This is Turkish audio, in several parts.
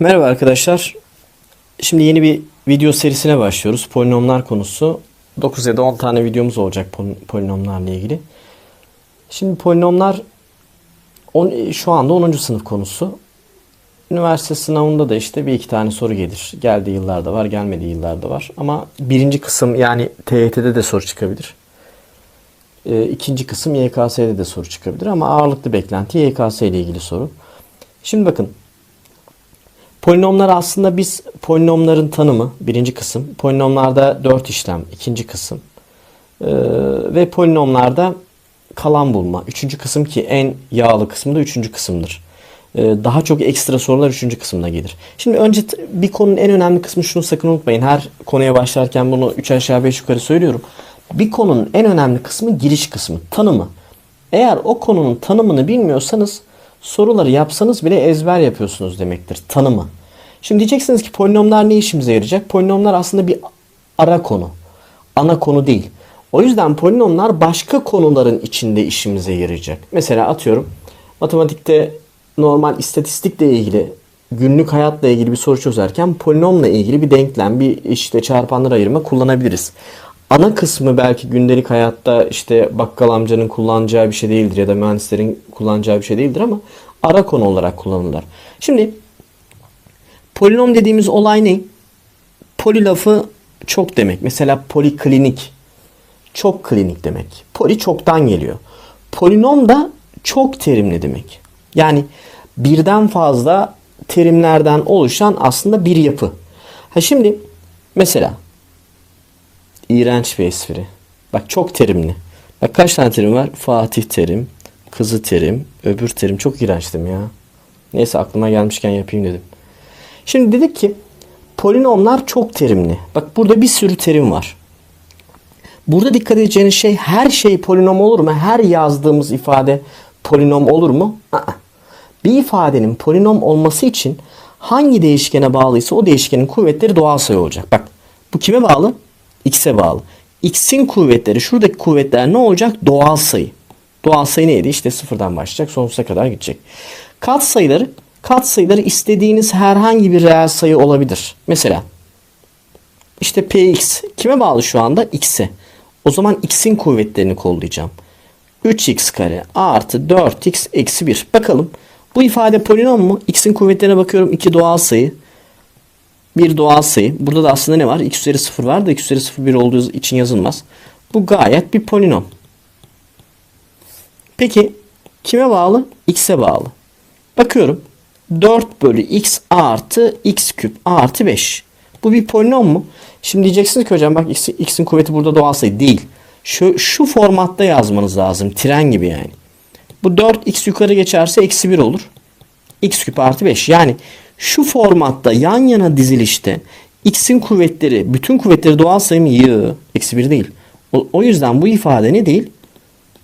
Merhaba arkadaşlar. Şimdi yeni bir video serisine başlıyoruz. Polinomlar konusu. 9 ya da 10 tane videomuz olacak pol- polinomlarla ilgili. Şimdi polinomlar şu anda 10. sınıf konusu. Üniversite sınavında da işte bir iki tane soru gelir. Geldiği yıllarda var, gelmediği yıllarda var. Ama birinci kısım yani TYT'de de soru çıkabilir. Ee, ikinci kısım YKS'de de soru çıkabilir. Ama ağırlıklı beklenti YKS ile ilgili soru. Şimdi bakın Polinomlar aslında biz polinomların tanımı birinci kısım. Polinomlarda dört işlem ikinci kısım. Ee, ve polinomlarda kalan bulma. Üçüncü kısım ki en yağlı kısmı da üçüncü kısımdır. Ee, daha çok ekstra sorular üçüncü kısımda gelir. Şimdi önce bir konunun en önemli kısmı şunu sakın unutmayın. Her konuya başlarken bunu üç aşağı beş yukarı söylüyorum. Bir konunun en önemli kısmı giriş kısmı, tanımı. Eğer o konunun tanımını bilmiyorsanız soruları yapsanız bile ezber yapıyorsunuz demektir. Tanımı. Şimdi diyeceksiniz ki polinomlar ne işimize yarayacak? Polinomlar aslında bir ara konu. Ana konu değil. O yüzden polinomlar başka konuların içinde işimize yarayacak. Mesela atıyorum matematikte normal istatistikle ilgili günlük hayatla ilgili bir soru çözerken polinomla ilgili bir denklem, bir işte çarpanlar ayırma kullanabiliriz. Ana kısmı belki gündelik hayatta işte bakkal amcanın kullanacağı bir şey değildir ya da mühendislerin kullanacağı bir şey değildir ama ara konu olarak kullanırlar. Şimdi polinom dediğimiz olay ne? Poli lafı çok demek. Mesela poliklinik çok klinik demek. Poli çoktan geliyor. Polinom da çok terimli demek. Yani birden fazla terimlerden oluşan aslında bir yapı. Ha şimdi mesela iğrenç bir espri. Bak çok terimli. Bak kaç tane terim var? Fatih terim, kızı terim, öbür terim. Çok iğrençtim ya. Neyse aklıma gelmişken yapayım dedim. Şimdi dedik ki polinomlar çok terimli. Bak burada bir sürü terim var. Burada dikkat edeceğiniz şey her şey polinom olur mu? Her yazdığımız ifade polinom olur mu? Aa. Bir ifadenin polinom olması için hangi değişkene bağlıysa o değişkenin kuvvetleri doğal sayı olacak. Bak bu kime bağlı? X'e bağlı. X'in kuvvetleri şuradaki kuvvetler ne olacak? Doğal sayı. Doğal sayı neydi? İşte sıfırdan başlayacak sonsuza kadar gidecek. Kat sayıları kat sayıları istediğiniz herhangi bir reel sayı olabilir. Mesela işte px kime bağlı şu anda? x'e. O zaman x'in kuvvetlerini kollayacağım. 3x kare artı 4x eksi 1. Bakalım bu ifade polinom mu? x'in kuvvetlerine bakıyorum. 2 doğal sayı. Bir doğal sayı. Burada da aslında ne var? x üzeri 0 var da x üzeri 0 1 olduğu için yazılmaz. Bu gayet bir polinom. Peki kime bağlı? x'e bağlı. Bakıyorum. 4 bölü x artı x küp artı 5. Bu bir polinom mu? Şimdi diyeceksiniz ki hocam bak x'in kuvveti burada doğal sayı değil. Şu, şu formatta yazmanız lazım. Tren gibi yani. Bu 4x yukarı geçerse eksi 1 olur. x küp artı 5. Yani şu formatta yan yana dizilişte x'in kuvvetleri, bütün kuvvetleri doğal sayı mı? Yı. Eksi 1 değil. O, o yüzden bu ifade ne değil?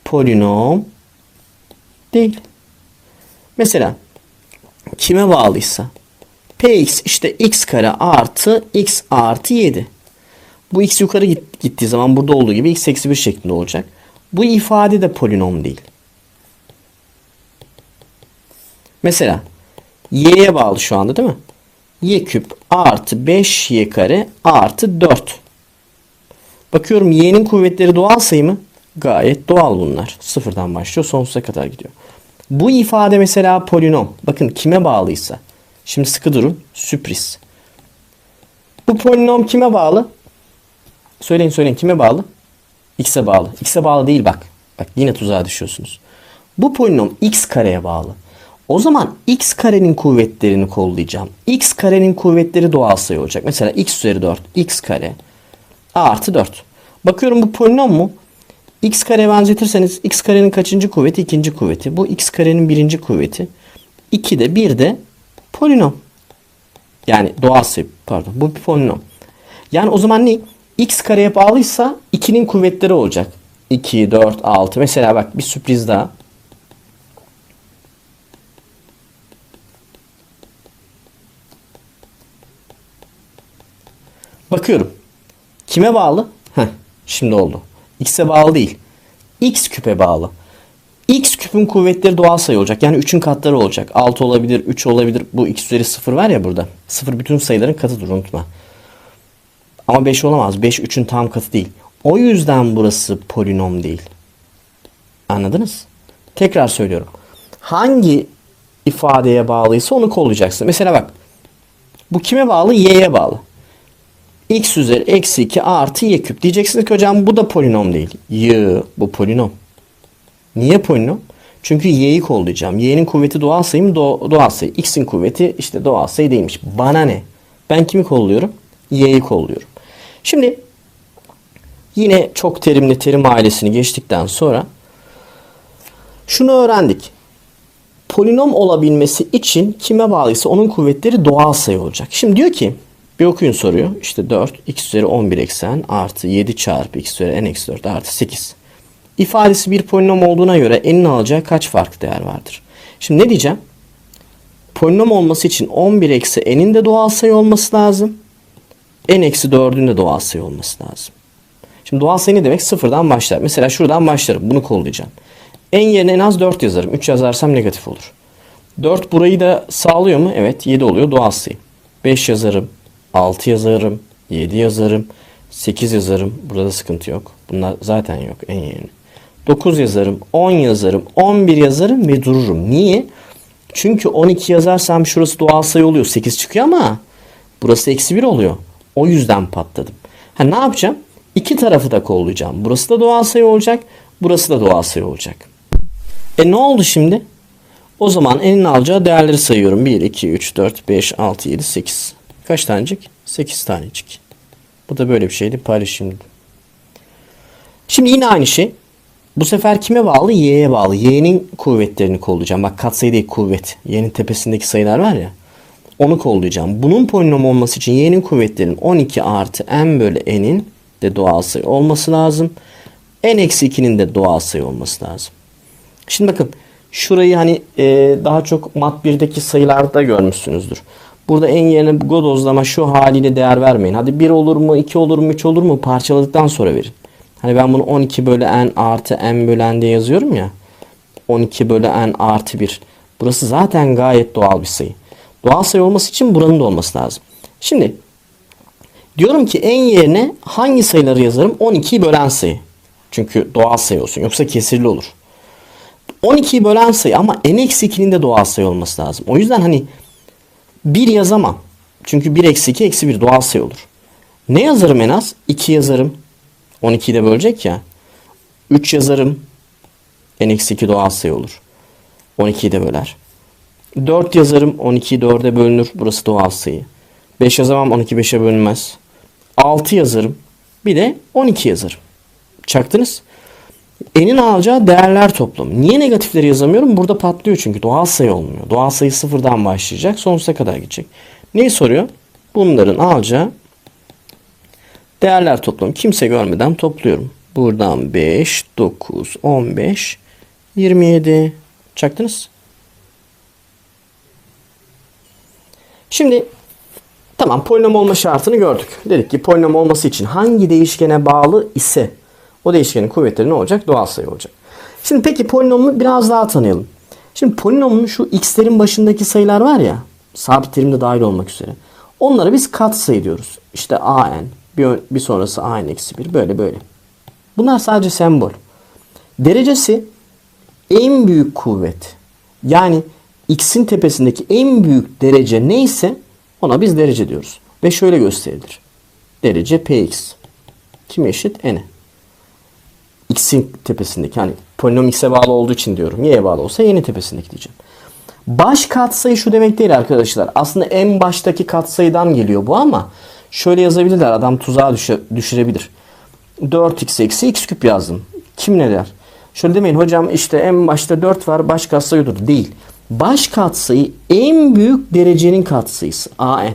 Polinom değil. Mesela kime bağlıysa px işte x kare artı x artı 7. Bu x yukarı git, gittiği zaman burada olduğu gibi x eksi 1 şeklinde olacak. Bu ifade de polinom değil. Mesela y'ye bağlı şu anda değil mi? y küp artı 5y kare artı 4. Bakıyorum y'nin kuvvetleri doğal sayı mı? Gayet doğal bunlar. Sıfırdan başlıyor sonsuza kadar gidiyor. Bu ifade mesela polinom. Bakın kime bağlıysa. Şimdi sıkı durun. Sürpriz. Bu polinom kime bağlı? Söyleyin söyleyin kime bağlı? X'e bağlı. X'e bağlı değil bak. Bak yine tuzağa düşüyorsunuz. Bu polinom x kareye bağlı. O zaman x karenin kuvvetlerini kollayacağım. x karenin kuvvetleri doğal sayı olacak. Mesela x üzeri 4 x kare artı 4. Bakıyorum bu polinom mu? x kareye benzetirseniz x karenin kaçıncı kuvveti? ikinci kuvveti. Bu x karenin birinci kuvveti. 2 de 1 de polinom. Yani doğal sayı pardon. Bu bir polinom. Yani o zaman ne? x kareye bağlıysa 2'nin kuvvetleri olacak. 2, 4, 6. Mesela bak bir sürpriz daha. Bakıyorum. Kime bağlı? Heh, şimdi oldu. X'e bağlı değil. X küpe bağlı. X küp Küpün kuvvetleri doğal sayı olacak. Yani 3'ün katları olacak. 6 olabilir, 3 olabilir. Bu x üzeri 0 var ya burada. 0 bütün sayıların katıdır unutma. Ama 5 olamaz. 5 3'ün tam katı değil. O yüzden burası polinom değil. Anladınız? Tekrar söylüyorum. Hangi ifadeye bağlıysa onu kollayacaksın. Mesela bak. Bu kime bağlı? Y'ye bağlı. X üzeri eksi 2 artı y küp. Diyeceksiniz ki hocam bu da polinom değil. Y bu polinom. Niye polinom? Çünkü y'yi kollayacağım. Y'nin kuvveti doğal sayı mı? Do- doğal sayı. X'in kuvveti işte doğal sayı değilmiş. Bana ne? Ben kimi kolluyorum? Y'yi kolluyorum. Şimdi yine çok terimli terim ailesini geçtikten sonra şunu öğrendik. Polinom olabilmesi için kime bağlıysa onun kuvvetleri doğal sayı olacak. Şimdi diyor ki bir okuyun soruyor. İşte 4 x üzeri 11 eksen artı 7 çarpı x üzeri n eksi 4 artı 8. İfadesi bir polinom olduğuna göre n'in alacağı kaç farklı değer vardır? Şimdi ne diyeceğim? Polinom olması için 11 eksi n'in de doğal sayı olması lazım. n eksi 4'ün de doğal sayı olması lazım. Şimdi doğal sayı ne demek? Sıfırdan başlar. Mesela şuradan başlarım. Bunu kollayacağım. En yerine en az 4 yazarım. 3 yazarsam negatif olur. 4 burayı da sağlıyor mu? Evet 7 oluyor doğal sayı. 5 yazarım. 6 yazarım. 7 yazarım. 8 yazarım. Burada da sıkıntı yok. Bunlar zaten yok en yerine. 9 yazarım. 10 yazarım. 11 yazarım ve dururum. Niye? Çünkü 12 yazarsam şurası doğal sayı oluyor. 8 çıkıyor ama burası eksi 1 oluyor. O yüzden patladım. Ha ne yapacağım? İki tarafı da kollayacağım. Burası da doğal sayı olacak. Burası da doğal sayı olacak. E ne oldu şimdi? O zaman n'in alacağı değerleri sayıyorum. 1, 2, 3, 4, 5, 6, 7, 8. Kaç tanecik? 8 tanecik. Bu da böyle bir şeydi. Paylaşayım. Şimdi yine aynı şey. Bu sefer kime bağlı? Y'ye bağlı. Y'nin kuvvetlerini kollayacağım. Bak katsayı değil kuvvet. Y'nin tepesindeki sayılar var ya. Onu kollayacağım. Bunun polinom olması için y'nin kuvvetlerinin 12 artı n bölü n'in de doğal sayı olması lazım. n eksi 2'nin de doğal sayı olması lazım. Şimdi bakın şurayı hani e, daha çok mat 1'deki sayılarda görmüşsünüzdür. Burada en yerine godozlama şu haliyle değer vermeyin. Hadi 1 olur mu, 2 olur mu, 3 olur mu parçaladıktan sonra verin. Hani ben bunu 12 bölü n artı n bölü n diye yazıyorum ya. 12 bölü n artı 1. Burası zaten gayet doğal bir sayı. Doğal sayı olması için buranın da olması lazım. Şimdi diyorum ki en yerine hangi sayıları yazarım? 12'yi bölen sayı. Çünkü doğal sayı olsun. Yoksa kesirli olur. 12'yi bölen sayı ama n eksi 2'nin de doğal sayı olması lazım. O yüzden hani 1 yazamam. Çünkü 1 eksi 2 eksi 1 doğal sayı olur. Ne yazarım en az? 2 yazarım. 12'yi de bölecek ya. 3 yazarım. n eksi 2 doğal sayı olur. 12'yi de böler. 4 yazarım. 12'yi 4'e bölünür. Burası doğal sayı. 5 yazamam. 12 5'e bölünmez. 6 yazarım. Bir de 12 yazarım. Çaktınız. N'in alacağı değerler toplamı. Niye negatifleri yazamıyorum? Burada patlıyor çünkü doğal sayı olmuyor. Doğal sayı sıfırdan başlayacak. Sonsuza kadar gidecek. Neyi soruyor? Bunların alacağı değerler toplamı. Kimse görmeden topluyorum. Buradan 5, 9, 15, 27. Çaktınız. Şimdi tamam polinom olma şartını gördük. Dedik ki polinom olması için hangi değişkene bağlı ise o değişkenin kuvvetleri ne olacak? Doğal sayı olacak. Şimdi peki polinomu biraz daha tanıyalım. Şimdi polinomun şu x'lerin başındaki sayılar var ya sabit terimde dahil olmak üzere. Onlara biz katsayı diyoruz. İşte an bir, bir sonrası an eksi 1 böyle böyle. Bunlar sadece sembol. Derecesi en büyük kuvvet. Yani x'in tepesindeki en büyük derece neyse ona biz derece diyoruz. Ve şöyle gösterilir. Derece px. Kim eşit? n'e. X'in tepesindeki hani polinom x'e bağlı olduğu için diyorum. y'ye bağlı olsa y'nin tepesindeki diyeceğim. Baş katsayı şu demek değil arkadaşlar. Aslında en baştaki katsayıdan geliyor bu ama şöyle yazabilirler. Adam tuzağa düşe, düşürebilir. 4x eksi x küp yazdım. Kim ne der? Şöyle demeyin hocam işte en başta 4 var baş katsayıdır. Değil. Baş katsayı en büyük derecenin katsayısı. AN.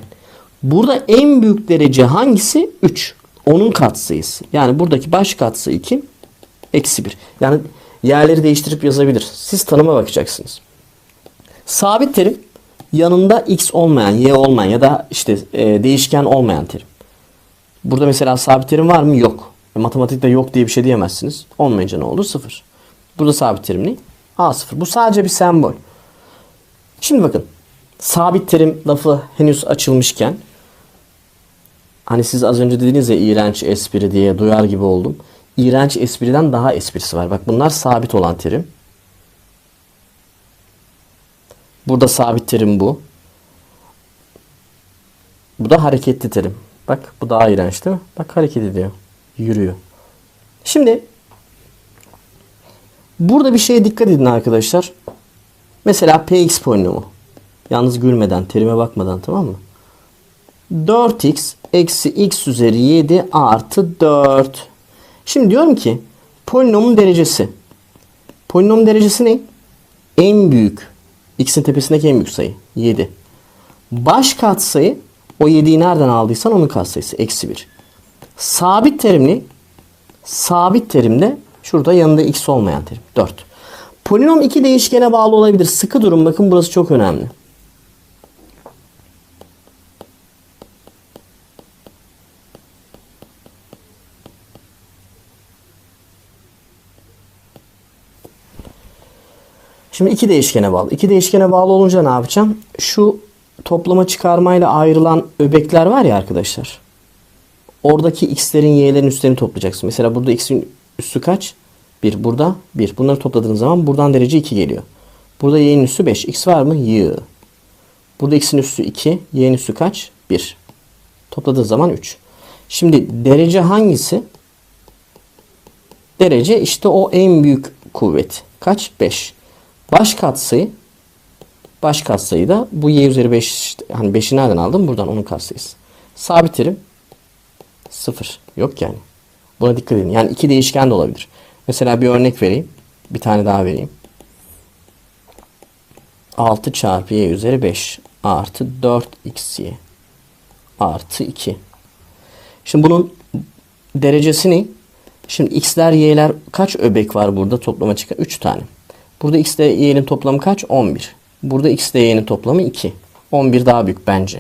Burada en büyük derece hangisi? 3. Onun katsayısı. Yani buradaki baş katsayı kim? Eksi 1. Yani yerleri değiştirip yazabilir. Siz tanıma bakacaksınız. Sabit terim yanında x olmayan, y olmayan ya da işte e, değişken olmayan terim. Burada mesela sabit terim var mı? Yok. E, matematikte yok diye bir şey diyemezsiniz. Olmayınca ne olur? Sıfır. Burada sabit terim ne? A0. Bu sadece bir sembol. Şimdi bakın. Sabit terim lafı henüz açılmışken hani siz az önce dediniz ya iğrenç espri diye duyar gibi oldum. İğrenç espriden daha esprisi var. Bak bunlar sabit olan terim. Burada sabit terim bu. Bu da hareketli terim. Bak bu daha iğrenç değil mi? Bak hareket ediyor. Yürüyor. Şimdi burada bir şeye dikkat edin arkadaşlar. Mesela px polinomu. Yalnız gülmeden, terime bakmadan tamam mı? 4x eksi x üzeri 7 artı 4. Şimdi diyorum ki polinomun derecesi. Polinomun derecesi ne? En büyük. X'in tepesindeki en büyük sayı. 7. Baş katsayı o 7'yi nereden aldıysan onun katsayısı. Eksi 1. Sabit terimli sabit terimde şurada yanında x olmayan terim. 4. Polinom iki değişkene bağlı olabilir. Sıkı durun bakın burası çok önemli. Şimdi iki değişkene bağlı. İki değişkene bağlı olunca ne yapacağım? Şu toplama çıkarmayla ayrılan öbekler var ya arkadaşlar. Oradaki x'lerin y'lerin üstlerini toplayacaksın. Mesela burada x'in üssü kaç? 1. Burada 1. Bunları topladığınız zaman buradan derece 2 geliyor. Burada y'nin üssü 5. x var mı? Y. Burada x'in üssü 2. y'nin üssü kaç? 1. Topladığı zaman 3. Şimdi derece hangisi? Derece işte o en büyük kuvvet. Kaç? 5. Baş katsayı baş katsayı da bu y üzeri 5 hani 5'i nereden aldım? Buradan onun katsayısı. Sabit terim 0. Yok yani. Buna dikkat edin. Yani iki değişken de olabilir. Mesela bir örnek vereyim. Bir tane daha vereyim. 6 çarpı y üzeri 5 artı 4xy artı 2. Şimdi bunun derecesi ne? Şimdi x'ler y'ler kaç öbek var burada toplama çıkan? 3 tane. Burada x ile y'nin toplamı kaç? 11. Burada x ile y'nin toplamı 2. 11 daha büyük bence.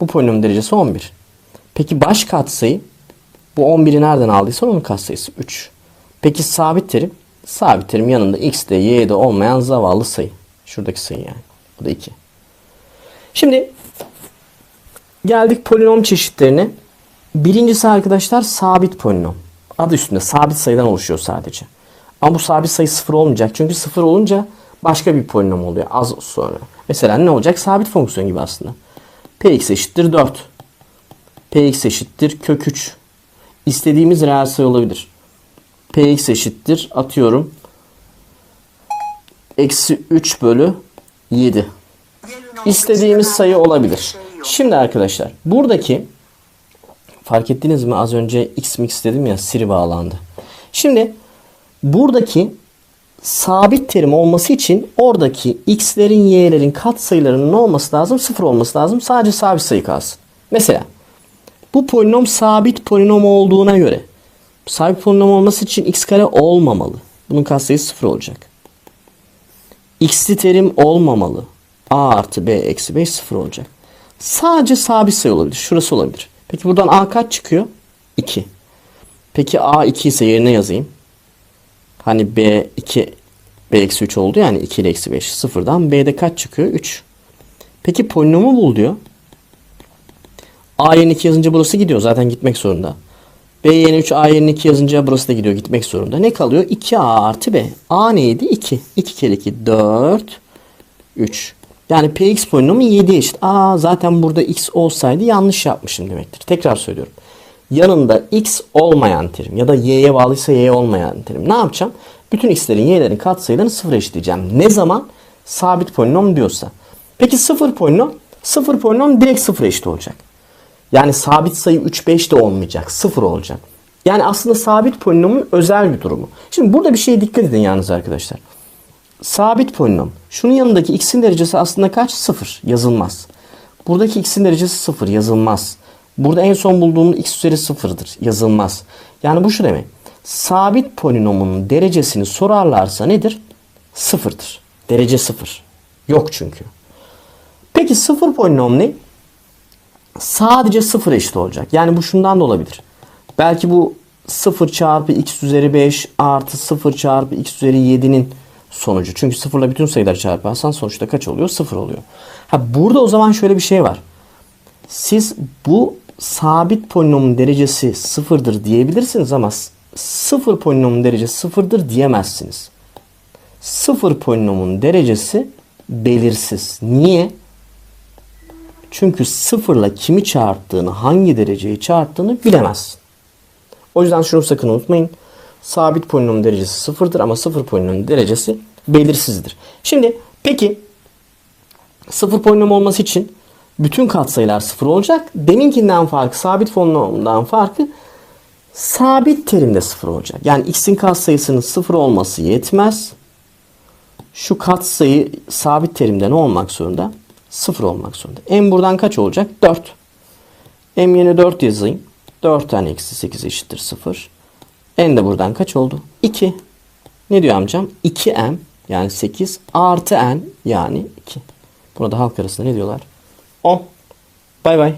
Bu polinom derecesi 11. Peki baş katsayı bu 11'i nereden aldıysan onun katsayısı 3. Peki sabit terim? Sabit terim yanında x de y de olmayan zavallı sayı. Şuradaki sayı yani. Bu da 2. Şimdi geldik polinom çeşitlerine. Birincisi arkadaşlar sabit polinom. Adı üstünde sabit sayıdan oluşuyor sadece. Ama bu sabit sayı sıfır olmayacak. Çünkü sıfır olunca başka bir polinom oluyor az sonra. Mesela ne olacak? Sabit fonksiyon gibi aslında. px eşittir 4. px eşittir kök 3. İstediğimiz reel sayı olabilir. px eşittir atıyorum. Eksi 3 bölü 7. İstediğimiz sayı olabilir. Şimdi arkadaşlar buradaki fark ettiniz mi az önce x mix dedim ya siri bağlandı. Şimdi buradaki sabit terim olması için oradaki x'lerin y'lerin katsayılarının ne olması lazım? Sıfır olması lazım. Sadece sabit sayı kalsın. Mesela bu polinom sabit polinom olduğuna göre sabit polinom olması için x kare olmamalı. Bunun katsayısı sıfır olacak. x'li terim olmamalı. a artı b eksi 5 sıfır olacak. Sadece sabit sayı olabilir. Şurası olabilir. Peki buradan a kaç çıkıyor? 2. Peki a 2 ise yerine yazayım. Hani b 2 b eksi 3 oldu yani 2 ile eksi 5 sıfırdan b'de kaç çıkıyor? 3. Peki polinomu bul diyor. A yerine 2 yazınca burası gidiyor. Zaten gitmek zorunda. B yerine 3, A yerine 2 yazınca burası da gidiyor. Gitmek zorunda. Ne kalıyor? 2A artı B. A neydi? 2. 2 kere 2 4. 3. Yani Px polinomu 7 eşit. Aa zaten burada x olsaydı yanlış yapmışım demektir. Tekrar söylüyorum. Yanında x olmayan terim ya da y'ye bağlıysa y olmayan terim. Ne yapacağım? Bütün x'lerin y'lerin katsayılarını sıfır eşitleyeceğim. Ne zaman? Sabit polinom diyorsa. Peki sıfır polinom? Sıfır polinom direkt sıfır eşit olacak. Yani sabit sayı 3, 5 de olmayacak. 0 olacak. Yani aslında sabit polinomun özel bir durumu. Şimdi burada bir şeye dikkat edin yalnız arkadaşlar. Sabit polinom. Şunun yanındaki x'in derecesi aslında kaç? 0. Yazılmaz. Buradaki x'in derecesi 0. Yazılmaz. Burada en son bulduğum x üzeri 0'dır. Yazılmaz. Yani bu şu demek. Sabit polinomun derecesini sorarlarsa nedir? 0'dır. Derece 0. Yok çünkü. Peki 0 polinom ne? sadece 0 eşit olacak. Yani bu şundan da olabilir. Belki bu 0 çarpı x üzeri 5 artı 0 çarpı x üzeri 7'nin sonucu. Çünkü sıfırla bütün sayıları çarparsan sonuçta kaç oluyor? Sıfır oluyor. Ha burada o zaman şöyle bir şey var. Siz bu sabit polinomun derecesi sıfırdır diyebilirsiniz ama sıfır polinomun derecesi sıfırdır diyemezsiniz. Sıfır polinomun derecesi belirsiz. Niye? Çünkü sıfırla kimi çarptığını, hangi dereceyi çarptığını bilemezsin. O yüzden şunu sakın unutmayın. Sabit polinomun derecesi sıfırdır ama sıfır polinomun derecesi belirsizdir. Şimdi peki sıfır polinom olması için bütün katsayılar sıfır olacak. Deminkinden farkı, sabit polinomdan farkı sabit terimde sıfır olacak. Yani x'in katsayısının sıfır olması yetmez. Şu katsayı sabit terimde ne olmak zorunda? Sıfır olmak zorunda. M buradan kaç olacak? 4. M yerine 4 yazayım. 4 tane eksi 8 eşittir 0. N de buradan kaç oldu? 2. Ne diyor amcam? 2M yani 8 artı N yani 2. Buna da halk arasında ne diyorlar? 10. Bay bay.